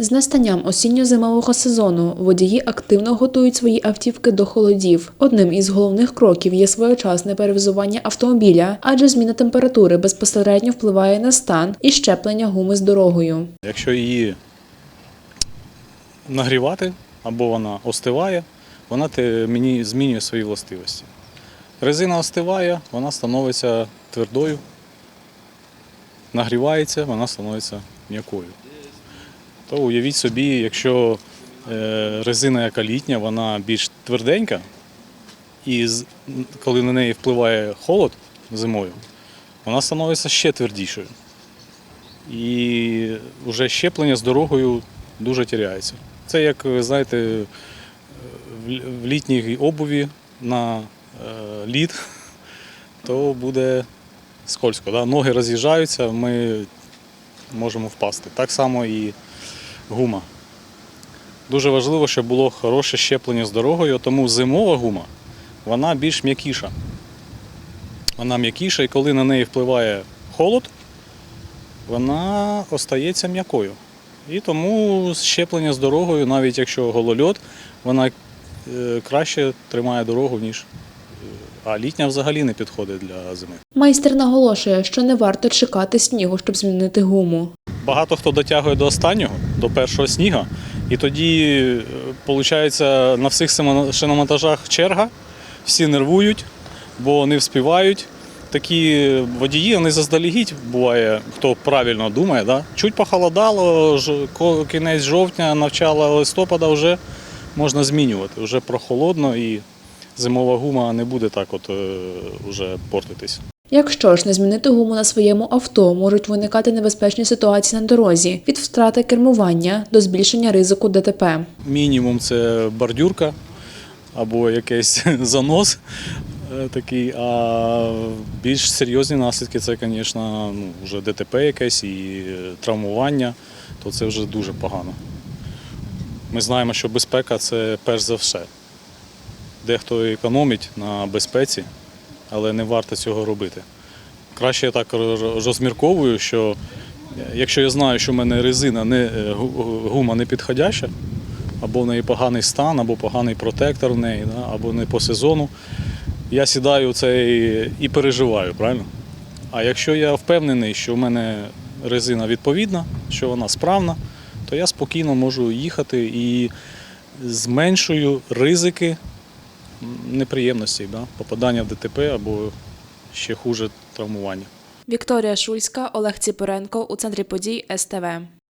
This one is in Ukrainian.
З настанням осінньо-зимового сезону водії активно готують свої автівки до холодів. Одним із головних кроків є своєчасне перевзування автомобіля, адже зміна температури безпосередньо впливає на стан і щеплення гуми з дорогою. Якщо її нагрівати або вона остиває, вона змінює свої властивості. Резина остиває, вона становиться твердою, нагрівається, вона становиться м'якою. То уявіть собі, якщо е, резина яка літня, вона більш тверденька, і коли на неї впливає холод зимою, вона становиться ще твердішою і вже щеплення з дорогою дуже тіряється. Це як, знаєте, в літній обуві на е, лід, то буде скользко. Да? Ноги роз'їжджаються, ми можемо впасти. Так само і гума. Дуже важливо, щоб було хороше щеплення з дорогою, тому зимова гума вона більш м'якіша. Вона м'якіша, і коли на неї впливає холод, вона остається м'якою. І тому щеплення з дорогою, навіть якщо голольот, вона е, краще тримає дорогу, ніж. е, А літня взагалі не підходить для зими. Майстер наголошує, що не варто чекати снігу, щоб змінити гуму. Багато хто дотягує до останнього, до першого сніга, і тоді, виходить, на всіх шиномонтажах черга, всі нервують, бо не вспівають. Такі водії, вони заздалегідь буває, хто правильно думає, да? чуть похолодало, кінець жовтня, начало листопада вже можна змінювати. Вже прохолодно і зимова гума не буде так от е, вже портитись. Якщо ж не змінити гуму на своєму авто, можуть виникати небезпечні ситуації на дорозі від втрати кермування до збільшення ризику ДТП. Мінімум це бордюрка або якийсь занос е, такий, а більш серйозні наслідки це, звісно, ну, вже ДТП якесь і е, травмування, то це вже дуже погано. Ми знаємо, що безпека це перш за все. Дехто економить на безпеці, але не варто цього робити. Краще я так розмірковую, що якщо я знаю, що в мене резина не е, гума не підходяща, або в неї поганий стан, або поганий протектор в неї, або не по сезону, я сідаю цей і переживаю, правильно? А якщо я впевнений, що в мене резина відповідна, що вона справна, то я спокійно можу їхати і зменшую ризики неприємностей, да, попадання в ДТП або ще хуже травмування. Вікторія Шульська, Олег Ціпоренко у центрі подій СТВ.